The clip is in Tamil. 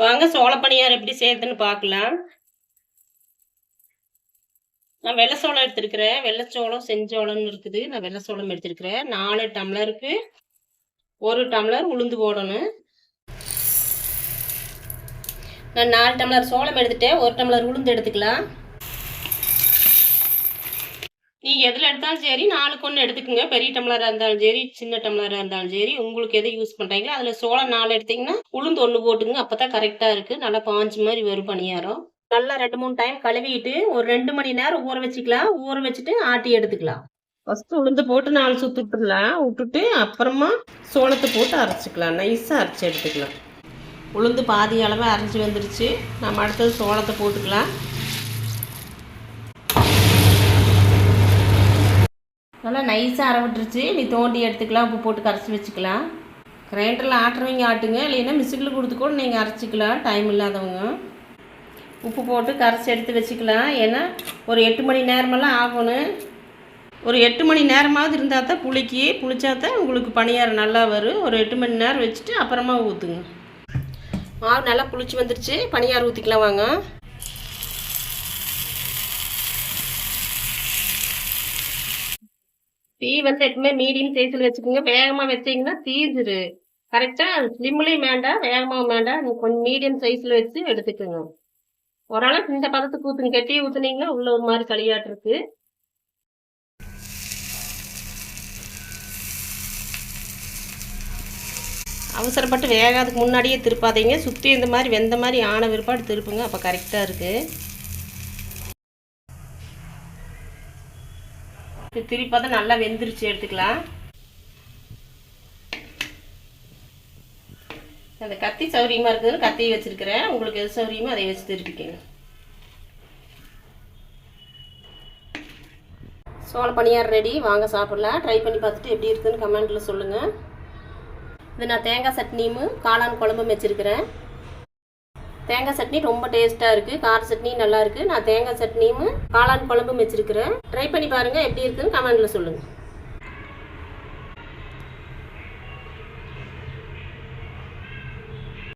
வாங்க சோள சோளப்பணியார் எப்படி செய்யறதுன்னு பார்க்கலாம். நான் வெள்ளை சோளம் எடுத்திருக்கிறேன். வெள்ளைச்சோளம் செஞ்சோளம்னு இருக்குது. நான் வெள்ளை சோளம் எடுத்திருக்கிறேன். நாலு டம்ளருக்கு ஒரு டம்ளர் உளுந்து போடணும். நான் நாலு டம்ளர் சோளம் எடுத்துட்டேன். ஒரு டம்ளர் உளுந்து எடுத்துக்கலாம். நீங்கள் எதில் எடுத்தாலும் சரி நாலுக்கு ஒன்று எடுத்துக்கோங்க. பெரிய டம்ளராக இருந்தாலும் சரி சின்ன டம்ளராக இருந்தாலும் சரி உங்களுக்கு எதை யூஸ் பண்ணுறீங்களோ அதில் சோளம் நாலு எடுத்தீங்கன்னா உளுந்து ஒன்று போட்டுங்க. அப்போ தான் கரெக்டாக இருக்குது நல்லா பாஞ்சு மாதிரி வரும் பணியாரம். நல்லா ரெண்டு மூணு டைம் கழுவிட்டு ஒரு ரெண்டு மணி நேரம் ஊற வச்சுக்கலாம். ஊற வச்சுட்டு ஆட்டி எடுத்துக்கலாம். ஃபஸ்ட்டு உளுந்து போட்டு நாலு சுற்று விட்டுடலாம். விட்டுட்டு அப்புறமா சோளத்தை போட்டு அரைச்சிக்கலாம். நைஸாக அரைச்சி எடுத்துக்கலாம். உளுந்து பாதி அளவு அரைஞ்சி வந்துருச்சு. நம்ம அடுத்தது சோளத்தை போட்டுக்கலாம். நல்லா நைஸாக அரைவிட்டுருச்சு. நீ தோண்டி எடுத்துக்கலாம் உப்பு போட்டு கரைச்சி வச்சுக்கலாம். கிரைண்டரில் ஆட்டுறவங்க ஆட்டுங்க. இல்லைன்னா மிஷினில் கொடுத்து கூட நீங்கள் அரைச்சிக்கலாம். டைம் இல்லாதவங்க. உப்பு போட்டு கரைச்சி எடுத்து வச்சுக்கலாம். ஏன்னா ஒரு எட்டு மணி நேரமெல்லாம் ஆகணும். ஒரு எட்டு மணி நேரமாவது இருந்தால் தான் புளிக்கி. புளிச்சா தான் உங்களுக்கு பணியாரம் நல்லா வரும். ஒரு எட்டு மணி நேரம் வச்சுட்டு அப்புறமா ஊற்றுங்க மாவு நல்லா புளிச்சு வந்துருச்சு. பணியாரம் ஊற்றிக்கலாம் வாங்க. தீ வந்து எப்பவுமே மீடியம் சைஸில் வச்சுக்கோங்க. வேகமாக வச்சீங்கன்னா தீஞ்சிரு. கரெக்டாக ஸ்லிம்லேயும் வேண்டாம் வேகமாகவும் வேண்டாம் நீங்கள் கொஞ்சம் மீடியம் சைஸில் வச்சு எடுத்துக்கோங்க. ஓரளவுக்கு இந்த பதத்துக்கு ஊற்றுங்க கட்டி ஊற்றுனீங்கன்னா உள்ள ஒரு மாதிரி களியாட்டுருக்கு அவசரப்பட்டு வேகாதுக்கு முன்னாடியே திருப்பாதீங்க. சுற்றி இந்த மாதிரி வெந்த மாதிரி ஆன விற்பாடு திருப்புங்க. அப்போ கரெக்டாக இருக்குது திருப்பி பார்த்தா நல்லா வெந்துருச்சு எடுத்துக்கலாம். அந்த கத்தி சௌரியமாக இருக்குதுன்னு கத்தியை வச்சுருக்கிறேன். உங்களுக்கு எது சௌரியமோ அதை வச்சு திருப்பிக்கங்க. சோள பணியார் ரெடி வாங்க சாப்பிட்லாம். ட்ரை பண்ணி பார்த்துட்டு எப்படி இருக்குதுன்னு கமெண்ட்டில் சொல்லுங்கள் இது நான் தேங்காய் சட்னியும் காளான் குழம்பும் வச்சுருக்கிறேன். தேங்காய் சட்னி ரொம்ப டேஸ்ட்டாக இருக்குது கார சட்னி நல்லா இருக்குது நான் தேங்காய் சட்னியும் காளான் குழம்பும் வச்சுருக்கிறேன். ட்ரை பண்ணி பாருங்கள் எப்படி இருக்குன்னு கமெண்ட்டில் சொல்லுங்கள்